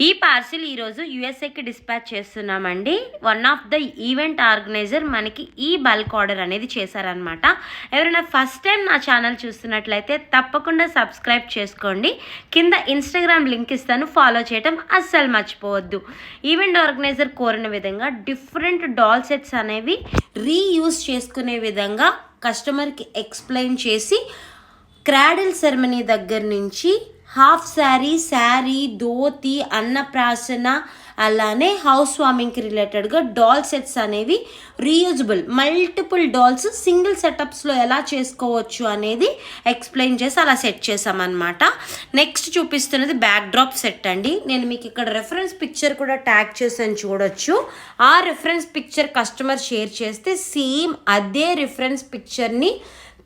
ఈ పార్సిల్ ఈరోజు యూఎస్ఏకి డిస్పాచ్ చేస్తున్నామండి. One of the event organizer మనకి ఈ బల్క్ ఆర్డర్ అనేది చేశారనమాట ఎవరైనా ఫస్ట్ టైం నా ఛానల్ చూస్తున్నట్లయితే తప్పకుండా సబ్స్క్రైబ్ చేసుకోండి. కింద ఇన్స్టాగ్రామ్ లింక్ ఇస్తాను ఫాలో చేయటం అస్సలు మర్చిపోవద్దు. ఈవెంట్ ఆర్గనైజర్ కోరిన విధంగా డిఫరెంట్ డాల్ సెట్స్ అనేవి రీయూజ్ చేసుకునే విధంగా కస్టమర్కి ఎక్స్ప్లెయిన్ చేసి క్రాడిల్ సెరమనీ దగ్గర నుంచి హాఫ్ శారీ శారీ ధోతి అన్నప్రాసన అలానే హౌస్ వార్మింగ్కి రిలేటెడ్గా డాల్ సెట్స్ అనేవి రీయూజబుల్. మల్టిపుల్ డాల్స్ సింగిల్ సెటప్స్లో ఎలా చేసుకోవచ్చు అనేది ఎక్స్ప్లెయిన్ చేసి అలా సెట్ చేసామన్నమాట నెక్స్ట్ చూపిస్తున్నది బ్యాక్ డ్రాప్ సెట్ అండి. నేను మీకు ఇక్కడ రెఫరెన్స్ పిక్చర్ కూడా ట్యాగ్ చేసాను చూడొచ్చు. ఆ రెఫరెన్స్ పిక్చర్ కస్టమర్ షేర్ చేస్తే సేమ్ అదే రిఫరెన్స్ పిక్చర్ని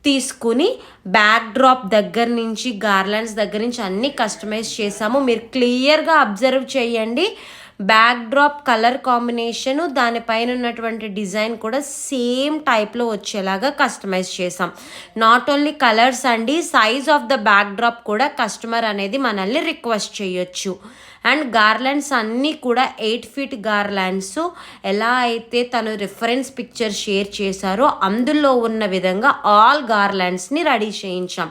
తీసుకుని బ్యాక్ డ్రాప్ దగ్గర నుంచి గార్లాండ్స్ దగ్గర నుంచి అన్నీ కస్టమైజ్ చేసాము. మీరు క్లియర్గా అబ్జర్వ్ చేయండి. బ్యాక్ డ్రాప్ కలర్ కాంబినేషను దానిపైన ఉన్నటువంటి డిజైన్ కూడా సేమ్ టైప్లో వచ్చేలాగా కస్టమైజ్ చేసాం నాట్ ఓన్లీ కలర్స్ అండి size of the backdrop కూడా కస్టమర్ అనేది మనల్ని రిక్వెస్ట్ చేయొచ్చు. అండ్ గార్లాండ్స్ అన్నీ కూడా ఎయిట్ ఫీట్ గార్లాండ్స్ ఎలా అయితే తను రిఫరెన్స్ పిక్చర్ షేర్ చేశారో అందులో ఉన్న విధంగా ఆల్ గార్లాండ్స్ని రెడీ చేయించాం.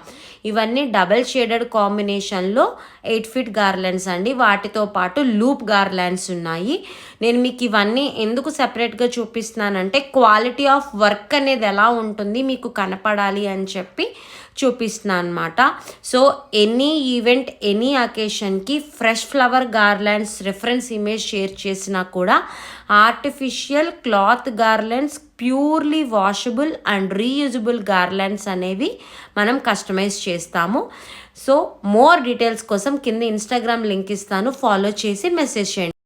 ఇవన్నీ డబల్ షేడెడ్ కాంబినేషన్లో ఎయిట్ ఫీట్ గార్లెన్స్ అండి. వాటితో పాటు లూప్ గార్లాండ్స్ ఉన్నాయి. నేను మీకు ఇవన్నీ ఎందుకు సెపరేట్గా చూపిస్తున్నానంటే క్వాలిటీ ఆఫ్ వర్క్ అనేది ఎలా ఉంటుంది మీకు కనపడాలి అని చెప్పి చూపిస్తున్నాను అనమాట so any event any అకేషన్కి fresh flower garlands reference image share చేసినా కూడా artificial cloth garlands purely washable and reusable garlands అనేవి మనం కస్టమైజ్ చేస్తాము. సో మోర్ డీటెయిల్స్ కోసం కింద ఇన్స్టాగ్రామ్ లింక్ ఇస్తాను. ఫాలో చేసి మెసేజ్ చేయండి.